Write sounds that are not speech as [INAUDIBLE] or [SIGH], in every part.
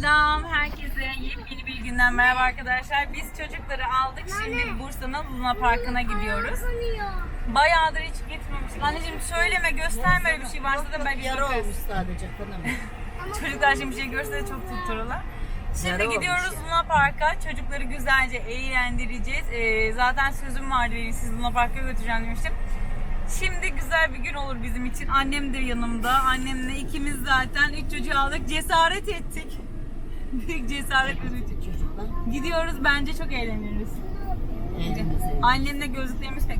Selam herkese. Yepyeni bir günden merhaba arkadaşlar. Biz çocukları aldık. Şimdi Bursa'nın Luna Parkı'na gidiyoruz. Bayağıdır hiç gitmemiştik. Anneciğim söyleme, gösterme bir şey varsa da belki Yara bakarız. olmuş sadece. [LAUGHS] Çocuklar şimdi bir şey görse de çok tuttururlar. Şimdi Yara gidiyoruz. Luna Park'a. Çocukları güzelce eğlendireceğiz. Ee, zaten sözüm vardı benim sizi Luna Park'a götüreceğim demiştim. Şimdi güzel bir gün olur bizim için. Annem de yanımda. Annemle ikimiz zaten üç çocuğu aldık. Cesaret ettik. Büyük cesaret. Çocuklar Gidiyoruz bence çok eğleniriz. Annemle gözlüklerimiz pek.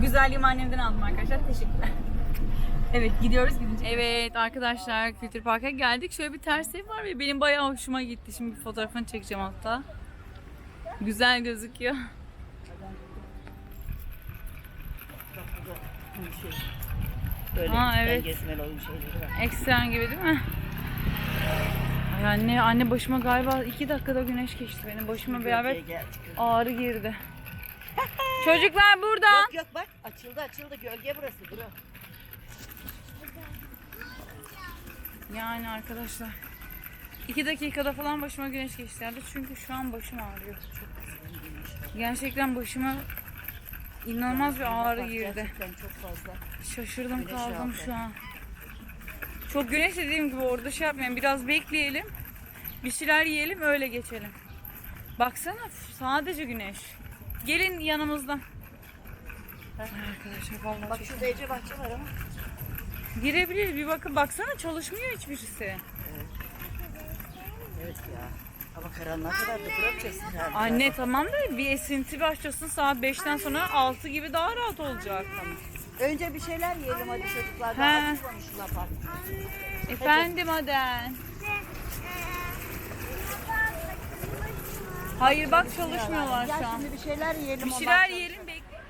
Güzelliğimi annemden aldım arkadaşlar. Teşekkürler. Evet gidiyoruz gidince. Evet arkadaşlar Kültür Park'a geldik. Şöyle bir ters ev var ve benim bayağı hoşuma gitti. Şimdi bir fotoğrafını çekeceğim hatta. Güzel gözüküyor. Böyle Aa, evet. gezmeli oyun şeyleri var. Ekstrem gibi değil mi? Ay anne, anne başıma galiba iki dakikada güneş geçti benim. Başıma beraber ağrı girdi. [LAUGHS] Çocuklar burada. Yok yok bak açıldı açıldı gölge burası bura. Yani arkadaşlar. iki dakikada falan başıma güneş geçti herhalde. Çünkü şu an başım ağrıyor. Çok. Gerçekten başıma inanılmaz bir ağrı girdi. Gerçekten çok fazla. Şaşırdım kaldım aldı. şu an. Çok güneş dediğim gibi orada şey yapmayalım. Biraz bekleyelim. Bir şeyler yiyelim öyle geçelim. Baksana sadece güneş. Gelin yanımızdan. Arkadaşlar vallahi Bak çok- şurada Ece bahçe var ama. girebiliriz bir bakın. Baksana çalışmıyor hiçbirisi. Evet ya. Ama karanlığa kadar da bırakacağız herhalde. Anne tamam da bir esinti başlasın saat 5'ten sonra 6 gibi daha rahat olacak. Önce bir şeyler yiyelim hadi çocuklar. He. Daha açılmamış Luna Park. Efendim Aden. Hayır bak çalışmıyorlar Gel şu an. şimdi bir şeyler yiyelim. Bir ondan şeyler sonra. yiyelim bekle.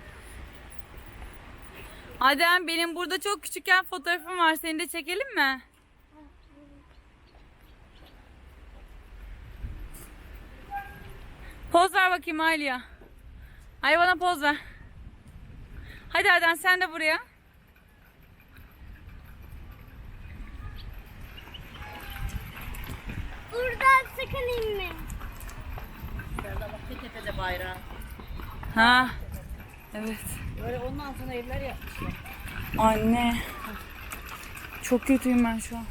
Adem benim burada çok küçükken fotoğrafım var. Seni de çekelim mi? Poz ver bakayım Aliya. Ay bana poz ver. Hadi Adem sen de buraya. Buradan sakın inme. Şurada bak tepede bayrağı. Ha. Evet. Böyle onun altına evler yapmışlar. Anne. Çok kötüyüm ben şu an.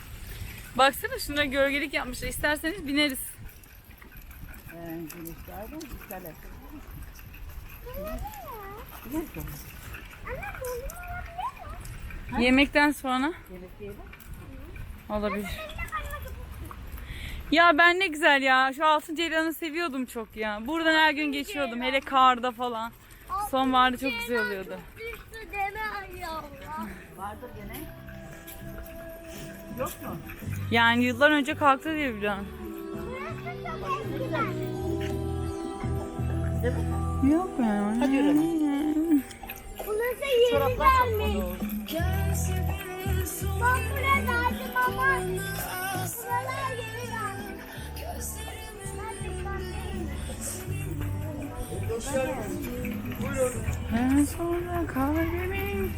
Baksana şuna gölgelik yapmışlar. İsterseniz bineriz. Ee, güneşlerden olabilir mi? Yemekten sonra olabilir. Ya ben ne güzel ya. Şu altın ceylanı seviyordum çok ya. Buradan her gün geçiyordum. Hele karda falan. Sonbaharda çok güzel oluyordu. Vardır gene. Yok mu? Yani yıllar önce kalktı diye biliyorum. Yok yani. Hadi yürü. Burası yeni gelmiş. Bak buraya geldim ama buralar yeni gelmiş. En sonra kalbimin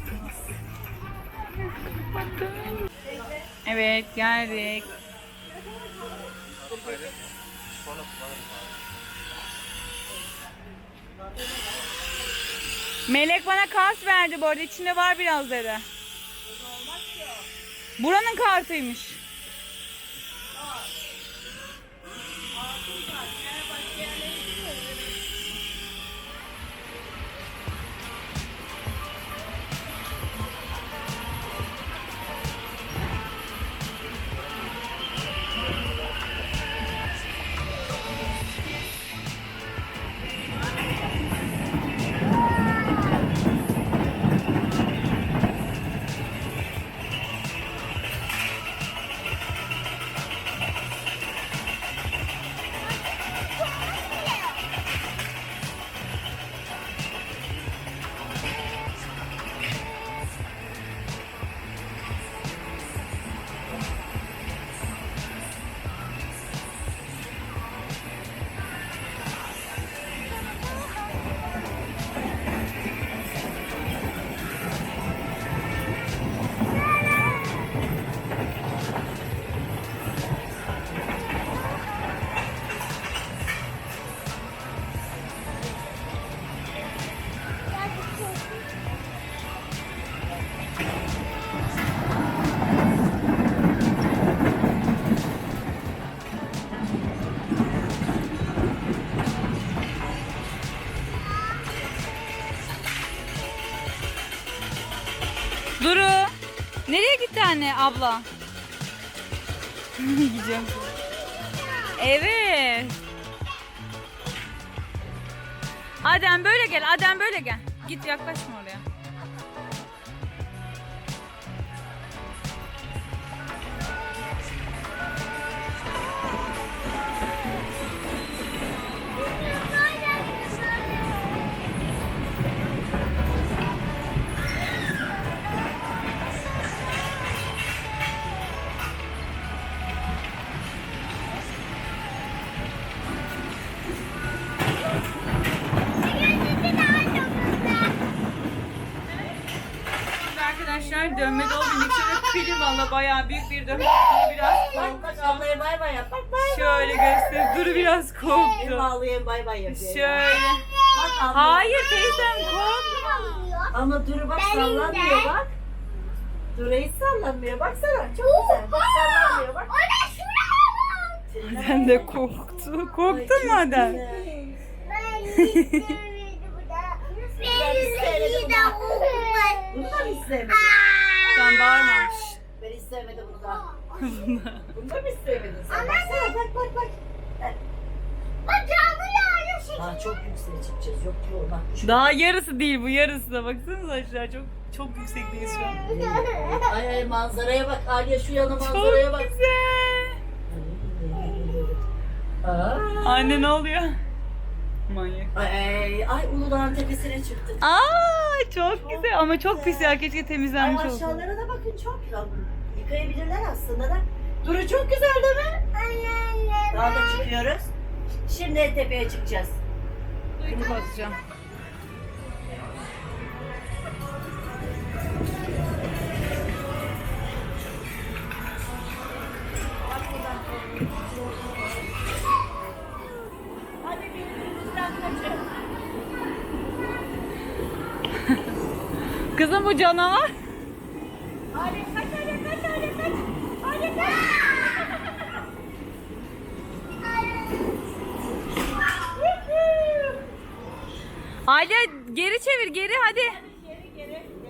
Evet geldik. Melek bana kart verdi bu arada içinde var biraz dedi. Buranın kartıymış. Abla? [LAUGHS] Gideceğim. Evet. Adem böyle gel. Adem böyle gel. Git yaklaşma oraya. Arkadaşlar dönme dolabın içine film valla bayağı büyük bir dönme biraz Bak bak ablaya bay bay yap. Bak bay. şöyle göster. Duru biraz Hem korktu. ağlayan bay bay yapıyor. Şöyle. Bak abla. Hayır teyzem korkma. Ama Duru bak sallanmıyor bak. Duru hiç sallanmıyor. Baksana çok güzel. Bak sallanmıyor bak. Adem de korktu. Korktun mu Adem? Bunu da mı hiç sevmedin? Sen bağırma. Ben hiç sevmedim bunu da. [LAUGHS] Bunu da mı hiç sevmedin sen? Baksana bak bak bak. Ha çok yükseğe çıkacağız. Yok yok bak. Şu- Daha yarısı değil bu yarısı da baksanıza aşağı çok çok yüksekteyiz şu an. [LAUGHS] Ay ay manzaraya bak. Aliye şu yana Çok manzaraya bak. güzel. Aa. Anne ne oluyor? Manyak. Ay, ay Uludağ'ın tepesine çıktık. Aa [LAUGHS] çok güzel ama çok pis ya keşke Ay temizlenmiş olsa. aşağılara da bakın çok güzel. Yıkayabilirler aslında da. Duru çok güzel değil mi? Daha da çıkıyoruz. Şimdi tepeye çıkacağız. Bunu basacağım. Kızım bu canavar. Hadi kaç hadi kaç hadi kaç. Hadi kaç. Alya geri çevir geri hadi.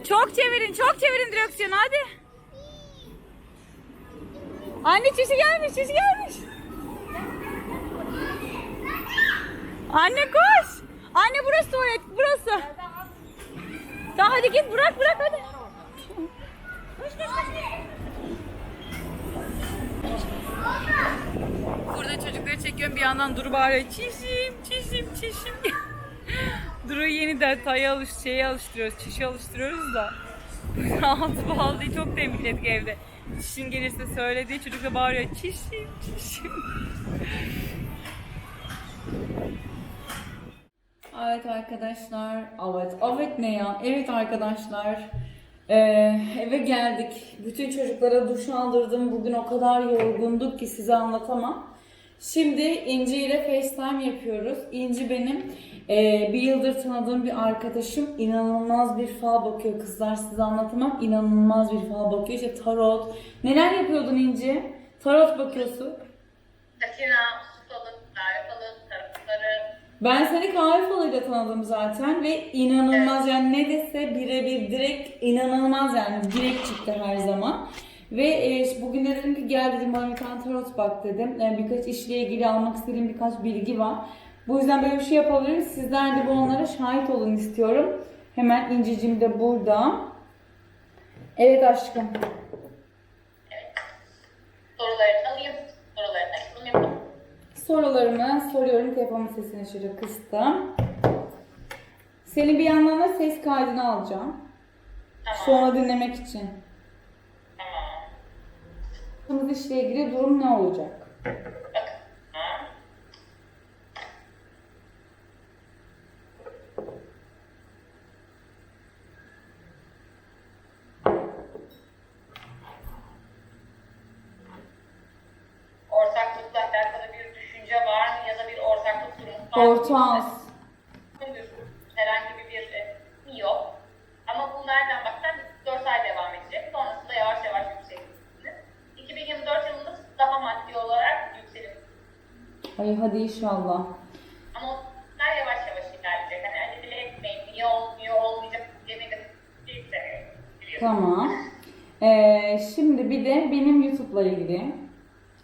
Çok çevirin çok çevirin direksiyonu hadi. Anne çişi gelmiş çişi gelmiş. Anne koş. Anne burası tuvalet burası. Tamam hadi git bırak bırak hadi. Burada çocukları çekiyorum bir yandan Duru bağırıyor. Çişim, çişim, çişim. [LAUGHS] Duru'yu yeni detaya alış, şeye alıştırıyoruz, çişe alıştırıyoruz da. [LAUGHS] Altı bağlı diye çok tembihledik evde. Çişin gelirse söylediği çocuk da bağırıyor. Çişim, çişim. Evet arkadaşlar. Evet. Evet ne ya? Evet arkadaşlar. Ee, eve geldik. Bütün çocuklara duş aldırdım. Bugün o kadar yorgunduk ki size anlatamam. Şimdi İnci ile FaceTime yapıyoruz. İnci benim e, bir yıldır tanıdığım bir arkadaşım. İnanılmaz bir fal bakıyor kızlar. Size anlatamam. İnanılmaz bir fal bakıyor. İşte tarot. Neler yapıyordun İnci? Tarot bakıyorsun. Sakina, Ben seni kahve falıyla tanıdım zaten ve inanılmaz yani ne dese birebir direkt inanılmaz yani direkt çıktı her zaman. Ve e, bugün de dedim ki gel dedim bana bir tane tarot bak dedim. Yani birkaç işle ilgili almak istediğim birkaç bilgi var. Bu yüzden böyle bir şey yapabiliriz. Sizler de bu onlara şahit olun istiyorum. Hemen incicim de burada. Evet aşkım. Sorularımı soruyorum. Telefonun sesini şöyle kıstım. Seni bir yandan da ses kaydını alacağım. Tamam. Sonra dinlemek için. Tamam. İşle ilgili durum ne olacak? Bakın. Ha. Ortaklıkla alakalı bir düşünce var mı ya da bir ortaklık durumu var mı? Ortağız. herhangi bir e, yok. Ama bu nereden baksan 4 ay devam edecek. Sonrasında yavaş yavaş yükselirsiniz. 2024 yılında daha maddi olarak yükselir. Ay hadi inşallah. Ama onlar yavaş yavaş ilerleyecek. Hani acele etmeyin. Niye olmuyor, olmayacak diye negatif. Tamam. Ee, şimdi bir de benim YouTube'la ilgili.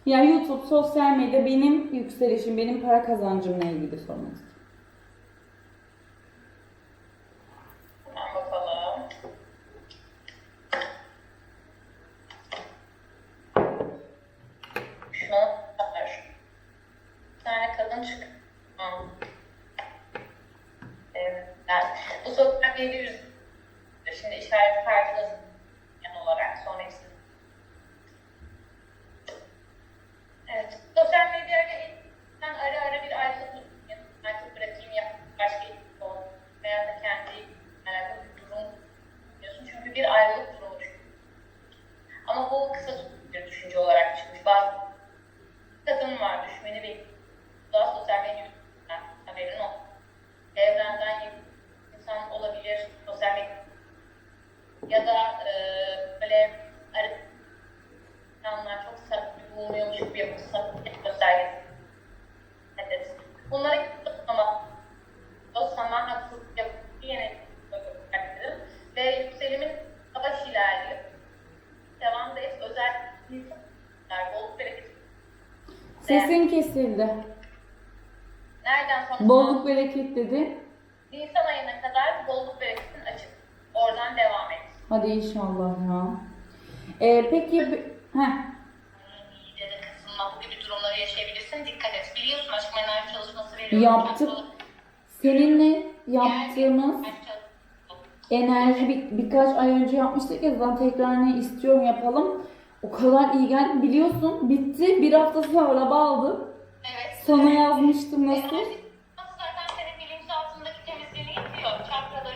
Yani YouTube, sosyal medya benim yükselişim, benim para kazancımla ilgili sormak istiyorum. Hemen bakalım. Şuna bakar. Bir tane kadın çık. Hı. Evet. Yani bu sosyal medya yüzünden şimdi işaret kartınız yan olarak sonra hepsini. Evet. Sosyal medyayla ben ara ara bir ayrılık artık bırakayım ya başka bir olsun. Veya da kendi alakalı bir durum diyorsun. Çünkü bir ayrılık durumu düşün. Ama bu kısa süreli bir düşünce olarak çıkmış. Bazı kadın var düşmeni bekliyor. Daha sosyal medya haberin ol. Evrenden insan olabilir. Sosyal medya ya da e, böyle insanlar çok samimi bulunuyormuş gibi yapıp samimiyet göstergesi. Evet. Bunları ama o sana haksızlık yapıp yine. Ve yükselimin savaş ilerliyor. Devam da et. Özel insanlar, bolluk bereket. Sesin kesildi. Sonra? Bolluk bereket dedi. Nisan ayına kadar bolluk bereketin açık. Oradan devam et. Hadi inşallah ya. Ee, peki, heh, da kısılma bu gibi durumları yaşayabilirsin. Dikkat et. Biliyorsun aşkım enerji çalışması veriyorum. Yaptık. seninle yaptığımız Enerji bir, birkaç ay önce yapmıştık ya zaten tekrar ne istiyorum yapalım. O kadar iyi geldi biliyorsun bitti bir hafta sonra araba aldı. Evet. Sana yazmıştım nasıl? Enerji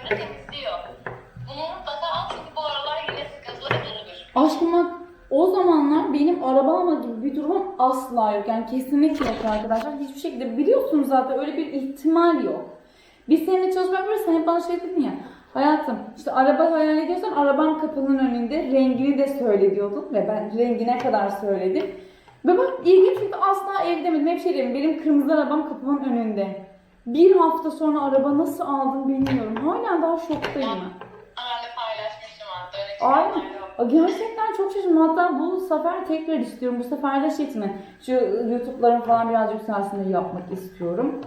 temizliyor. O zamanlar benim araba alma gibi bir durumum asla yok. Yani kesinlikle yok arkadaşlar. Hiçbir şekilde biliyorsunuz zaten öyle bir ihtimal yok. Biz seninle çalışma yapıyoruz. Sen hep bana şey dedin ya. Hayatım işte araba hayal ediyorsan araban kapının önünde rengini de söyle diyordun. Ve ben rengine kadar söyledim. Ve bak ilginç çünkü asla ev demedim. Hep şey dedim. Benim kırmızı arabam kapımın önünde. Bir hafta sonra araba nasıl aldın bilmiyorum. Hala daha şoktayım. ben. De paylaşmıştım hatta. Öyle Aynen. çıkanlar yok. Aa, Gerçekten çok şaşırdım. Hatta bu sefer tekrar istiyorum. Bu sefer de şey mi? Şu YouTube'ların falan biraz yükselsin diye yapmak istiyorum.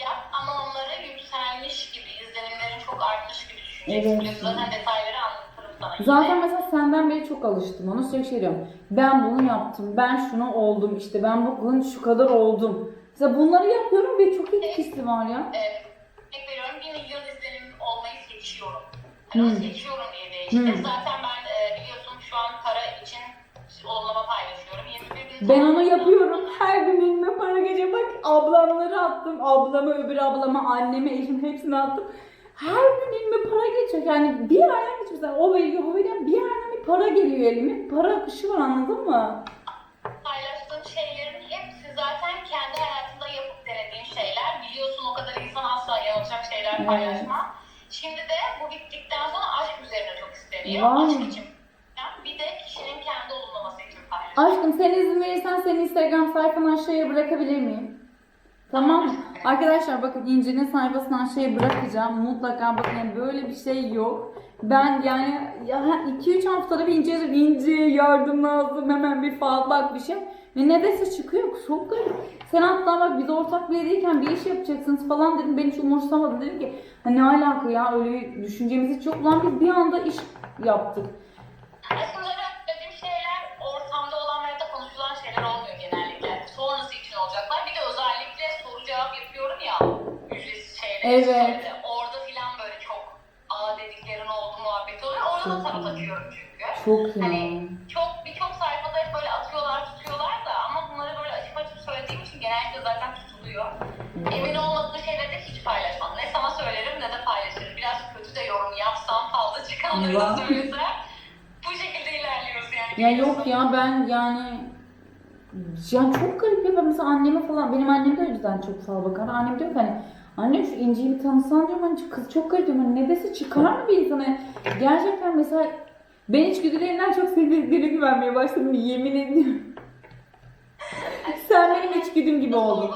Yap ama onları yükselmiş gibi, izlenimlerin çok artmış gibi düşüneceksin. Evet. Biliyorsun zaten detayları anlatırım sana. yine. Zaten mesela senden beri çok alıştım. Ona sürekli şey diyorum. Ben bunu yaptım. Ben şunu oldum. işte ben bugün şu kadar oldum. Mesela bunları yapıyorum ve çok etkisi var ya. Evet. Örnek veriyorum bir milyon izlenim olmayı seçiyorum. Hani Hmm. seçiyorum diye değişti. Hmm. Zaten ben e, biliyorsun şu an para için olumlama paylaşıyorum. 21 bin Ben onu yapıyorum. Her gün elime para gece bak ablamları attım. Ablama, öbür ablama, anneme, eşime hepsini attım. Her gün elime para geçiyor. Yani bir yerden geçiyor. Mesela o veriyor, o veriyor. Bir yerden bir para geliyor elime. Para akışı var anladın mı? paylaştığın şeylerin hepsi zaten kendi denediğin şeyler. Biliyorsun o kadar insan asla yanılacak şeyler Evet. paylaşma. Şimdi de bu bittikten sonra aşk üzerine çok isteniyor. Vay. Aşk için. Yani bir de kişinin kendi olumlaması için. Aşkım sen izin verirsen senin Instagram sayfanı aşağıya bırakabilir miyim? Tamam? Arkadaşlar bakın İnci'nin sayfasını aşağıya bırakacağım. Mutlaka bakın yani böyle bir şey yok. Ben yani 2-3 haftada bir İnci yazıyorum. İnci yardım lazım hemen bir fal bak bir şey. Ve ne dese çıkıyor çok garip. Sen hatta bak biz ortak bir yereyken bir iş yapacaksınız falan dedim. Ben hiç umursamadın. Dedim ki ne alaka ya öyle bir düşüncemiz hiç yok. Ulan biz bir anda iş yaptık. Aslında dediğim şeyler ortamda olan da konuşulan şeyler olmuyor genellikle. Sonrası için olacaklar. Bir de özellikle soru cevap yapıyorum ya. Ücretsiz şeyler. Evet. Orada filan böyle çok aa dediklerin oldu muhabbet oluyor. Orada da iyi. takıyorum çünkü. Çok ya. Hani çok Emin olmadığım şeyleri de hiç paylaşmam. Ne sana söylerim ne de paylaşırım. Biraz kötü de yorum yapsam fazla çıkanları da söylesem. Bu şekilde ilerliyoruz yani. Ya yok ya ben yani ya çok garip ya ben mesela anneme falan benim annem de yüzden çok fal bakar. Annem diyor ki hani anne şu inciyi bir tanısan diyorum hani kız çok garip diyorum hani ne dese çıkar mı bir insana? Gerçekten mesela ben içgüdülerinden çok sevdiklerine güvenmeye başladım yemin ediyorum. [LAUGHS] Sen benim içgüdüm gibi oldun.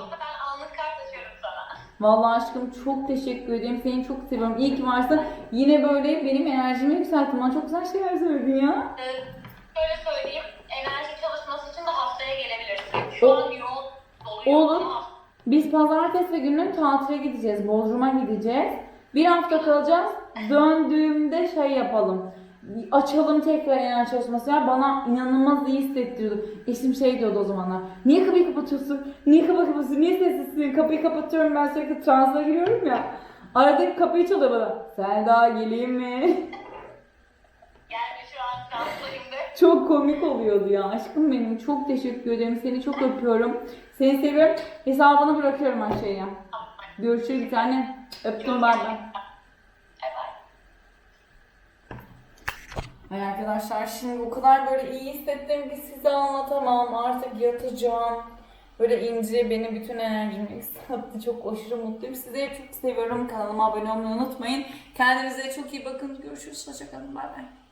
Vallahi aşkım çok teşekkür ederim. Seni çok seviyorum. İyi ki varsın. Yine böyle benim enerjimi yükselttin. Bana çok güzel şeyler söyledin ya. Ee, şöyle söyleyeyim. enerji çalışması için de haftaya gelebilirsin. Şu O- an yoğun doluyor Olur. ama Biz pazartesi günü tatile gideceğiz. Bodrum'a gideceğiz. Bir hafta kalacağız. [LAUGHS] Döndüğümde şey yapalım. Açalım tekrar enerji çalışması ya. Bana inanılmaz iyi hissettiriyordu. Eşim şey diyordu o zamanlar. Niye kapıyı kapatıyorsun? Niye kapıyı kapatıyorsun? Niye sessizsin? Kapıyı kapatıyorum ben sürekli transa giriyorum ya. Arada kapıyı çalıyor bana. Selda geleyim mi? yani şu an transtayım de. Çok komik oluyordu ya. Aşkım benim çok teşekkür ederim. Seni çok öpüyorum. Seni seviyorum. Hesabını bırakıyorum aşağıya. Görüşürüz bir tane. Öptüm bay bay. Bay bay. Ay arkadaşlar şimdi o kadar böyle iyi hissettim ki size anlatamam. Artık yatacağım. Böyle ince beni bütün enerjimi yükseltti. Çok aşırı mutluyum. Sizleri çok seviyorum. Kanalıma abone olmayı unutmayın. Kendinize çok iyi bakın. Görüşürüz. Hoşçakalın. Bay bay.